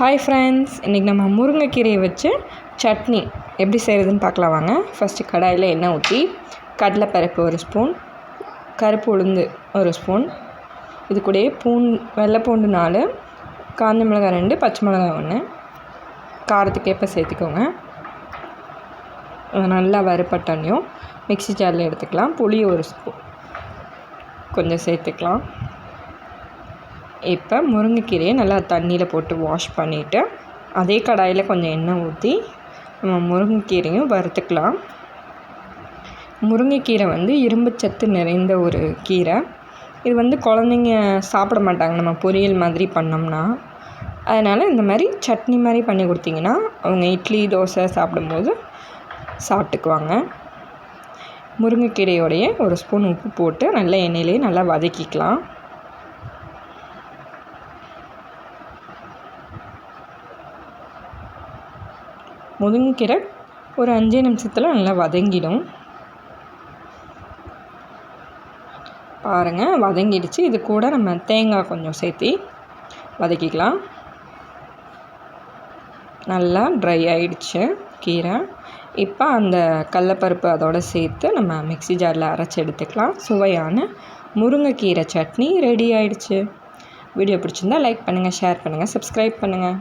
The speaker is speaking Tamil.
ஹாய் ஃப்ரெண்ட்ஸ் இன்றைக்கி நம்ம முருங்கைக்கீரையை வச்சு சட்னி எப்படி செய்கிறதுன்னு பார்க்கலாம் வாங்க. ஃபஸ்ட்டு கடாயில் எண்ணெய் ஊற்றி கடலைப்பருப்பு ஒரு ஸ்பூன் கருப்பு உளுந்து ஒரு ஸ்பூன் இது கூடயே பூன் வெள்ளை பூண்டு நாலு காஞ்ச மிளகாய் ரெண்டு பச்சை மிளகாய் ஒன்று காரத்துக்கேற்ப சேர்த்துக்கோங்க. நல்லா வறுப்பட்டனையும் மிக்ஸி ஜாரில் எடுத்துக்கலாம். புளி ஒரு ஸ்பூன் கொஞ்சம் சேர்த்துக்கலாம். இப்போ முருங்கைக்கீரையை நல்லா தண்ணியில் போட்டு வாஷ் பண்ணிவிட்டு அதே கடாயில் கொஞ்சம் எண்ணெய் ஊற்றி நம்ம முருங்கைக்கீரையும் வறுத்துக்கலாம். முருங்கைக்கீரை வந்து இரும்புச்சத்து நிறைந்த ஒரு கீரை. இது வந்து குழந்தைங்க சாப்பிட மாட்டாங்க. நம்ம பொரியல் மாதிரி பண்ணோம்னா. அதனால் இந்த மாதிரி சட்னி மாதிரி பண்ணி கொடுத்தீங்கன்னா அவங்க இட்லி தோசை சாப்பிடும்போது சாப்பிட்டுக்குவாங்க. முருங்கைக்கீரையோடைய ஒரு ஸ்பூன் உப்பு போட்டு நல்லா எண்ணெயிலேயே நல்லா வதக்கிக்கலாம். முருங்கைக்கீரை ஒரு அஞ்சு நிமிஷத்தில் நல்லா வதங்கிடும். பாருங்கள் வதங்கிடுச்சு. இது கூட நம்ம தேங்காய் கொஞ்சம் சேர்த்தி வதக்கிக்கலாம். நல்லா ட்ரை ஆகிடுச்சு கீரை. இப்போ அந்த கடலப்பருப்பு அதோடு சேர்த்து நம்ம மிக்சி ஜாரில் அரைச்சி எடுத்துக்கலாம். சுவையான முருங்கைக்கீரை சட்னி ரெடி ஆகிடுச்சு வீடியோ பிடிச்சிருந்தா லைக் பண்ணுங்கள் ஷேர் பண்ணுங்கள் சப்ஸ்கிரைப் பண்ணுங்கள்